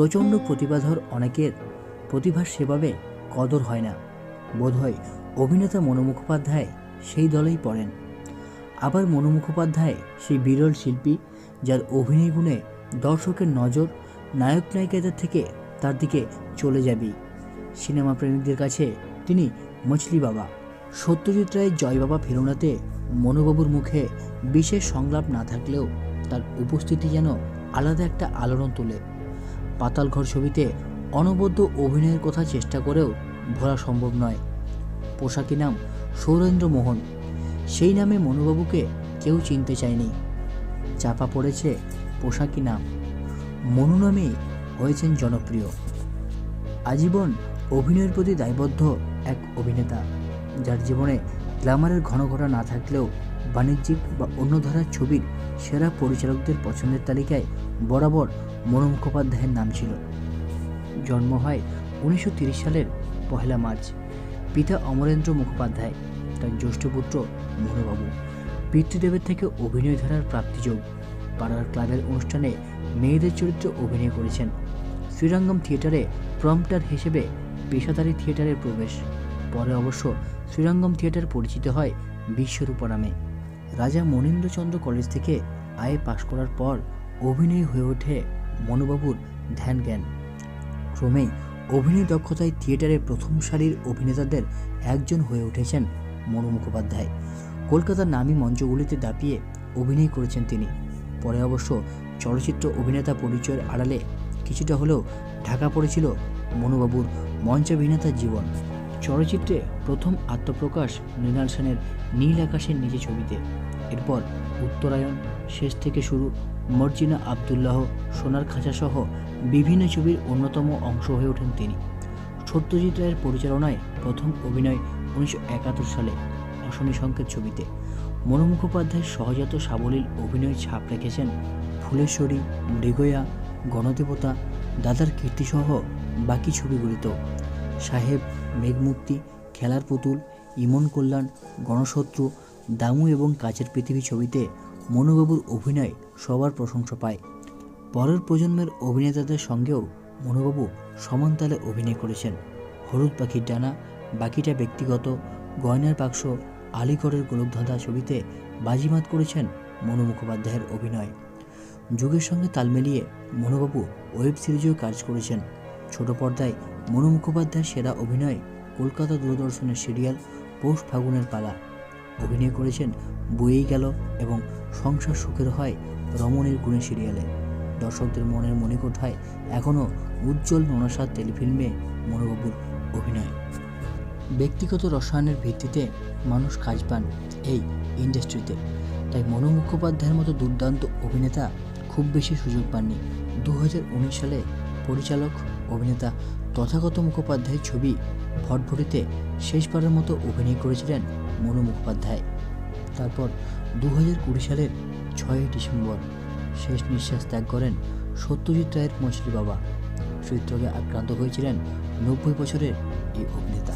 প্রচণ্ড প্রতিভাধর অনেকের প্রতিভার সেভাবে কদর হয় না। বোধহয় অভিনেতা মনু মুখোপাধ্যায় সেই দলেই পড়েন। আবার মনু মুখোপাধ্যায় সেই বিরল শিল্পী যার অভিনয় গুণে দর্শকের নজর নায়ক নায়িকাদের থেকে তার দিকে চলে যাবেই সিনেমা প্রেমিকদের কাছে তিনি মছলি বাবা। সত্যজিৎ রায়ের জয় বাবা ফেরুনাতে মনুবাবুর মুখে বিশেষ সংলাপ না থাকলেও তার উপস্থিতি যেন আলাদা একটা আলোড়ন তোলে। পাতালঘর ছবিতে অনবদ্য অভিনয়ের কথা চেষ্টা করেও ভোলা সম্ভব নয়। পোশাকি নাম সৌরেন্দ্র মোহন। সেই নামে মনুবাবুকে কেউ চিনতে চায়নি। চাপা পড়েছে পোশাকি নাম। মনু নামেই হয়েছেন জনপ্রিয়। আজীবন অভিনয়ের প্রতি দায়বদ্ধ এক অভিনেতা, যার জীবনে গ্ল্যামারের ঘন ঘটা না থাকলেও বাণিজ্যিক বা অন্য ধারার ছবির সেরা পরিচালকদের পছন্দের তালিকায় বরাবর মনু মুখোপাধ্যায়ের নাম ছিল। জন্ম হয় উনিশশো সালের পহেলা মার্চ। পিতা অমরেন্দ্র মুখোপাধ্যায়, তার জ্যৈষ্ঠ পুত্র মনুবাবু। পিতৃদেবের থেকে অভিনয় ধারার প্রাপ্তিযোগ। পাড়ার ক্লাবের অনুষ্ঠানে মেয়েদের চরিত্রে অভিনয় করেছেন। শ্রীরঙ্গম থিয়েটারে প্রম্পটার হিসেবে পেশাদারী থিয়েটারের প্রবেশ। পরে অবশ্য শ্রীরঙ্গম থিয়েটার পরিচিত হয় বিশ্বরূপ নামে। রাজা মনীন্দ্রচন্দ্র কলেজ থেকে আয়ে পাশ করার পর অভিনয় হয়ে ওঠে মনুবাবুর ধ্যান জ্ঞান ক্রমেই অভিনয় দক্ষতায় থিয়েটারের প্রথম সারির অভিনেতাদের একজন হয়ে উঠেছেন মনু মুখোপাধ্যায়। কলকাতার নামী মঞ্চগুলিতে দাপিয়ে অভিনয় করেছেন তিনি। পরে অবশ্য চলচ্চিত্র অভিনেতা পরিচয়ের আড়ালে কিছুটা হলেও ঢাকা পড়েছিল মনুবাবুর মঞ্চাভিনেতার জীবন। চলচ্চিত্রে প্রথম আত্মপ্রকাশ মৃণাল সেনের নীল আকাশের নিচে ছবিতে। এরপর উত্তরায়ণ, শেষ থেকে শুরু মর্জিনা আবদুল্লাহ, সোনার খাঁচা সহ বিভিন্ন ছবির অন্যতম অংশ হয়ে ওঠেন তিনি। সত্যজিৎ রায়ের পরিচালনায় প্রথম অভিনয় উনিশশো একাত্তর সালে অশনি সংকেত ছবিতে। মনু মুখোপাধ্যায়ের সহজাত সাবলীল অভিনয় ছাপ রেখেছেন ফুলেশ্বরী, মৃগয়া, গণদেবতা, দাদার কীর্তিসহ বাকি ছবিগুলিতেও। সাহেব, মেঘমূর্তি, খেলার পুতুল, ইমন কল্যাণ, গণশত্রু, দামু এবং কাচের পৃথিবী ছবিতে মনুবাবুর অভিনয় সবার প্রশংসা পায়। পরের প্রজন্মের অভিনেতাদের সঙ্গেও মনুবাবু সমান তালে অভিনয় করেছেন। হলুদ পাখির ডানা, বাকিটা ব্যক্তিগত, গয়নার বাক্স, আলিগড়ের গোলকধাঁধা ছবিতে বাজিমাত করেছেন মনু মুখোপাধ্যায়ের অভিনয়। যুগের সঙ্গে তাল মিলিয়ে মনুবাবু ওয়েব সিরিজেও কাজ করেছেন। ছোট পর্দায় মনু মুখোপাধ্যায়ের সেরা অভিনয়, কলকাতা দূরদর্শনের সিরিয়াল পৌষ ফাগুনের পালা। অভিনয় করেছেন বইয়েই গেল এবং সংসার সুখের হয় রমণীর গুণে সিরিয়ালে। দর্শকদের মনের মণিকোঠায় এখনও উজ্জ্বল ননাসার টেলিফিল্মে মনোবাবুর অভিনয়। ব্যক্তিগত রসায়নের ভিত্তিতে মানুষ কাজ পান এই ইন্ডাস্ট্রিতে। তাই মনু মুখোপাধ্যায়ের মতো দুর্দান্ত অভিনেতা খুব বেশি সুযোগ পাননি। দু হাজার উনিশ সালে পরিচালক, অভিনেতা তথাগত মুখোপাধ্যায়ের ছবি ভটভটিতে শেষবারের মতো অভিনয় করেছিলেন মনু মুখোপাধ্যায়। তারপর দু হাজার কুড়ি সালের ছয়ই ডিসেম্বর শেষ নিঃশ্বাস ত্যাগ করেন সত্যজিৎ রায়ের মছলি বাবা। হৃদরোগে আক্রান্ত হয়েছিলেন নব্বই বছরের এই অভিনেতা।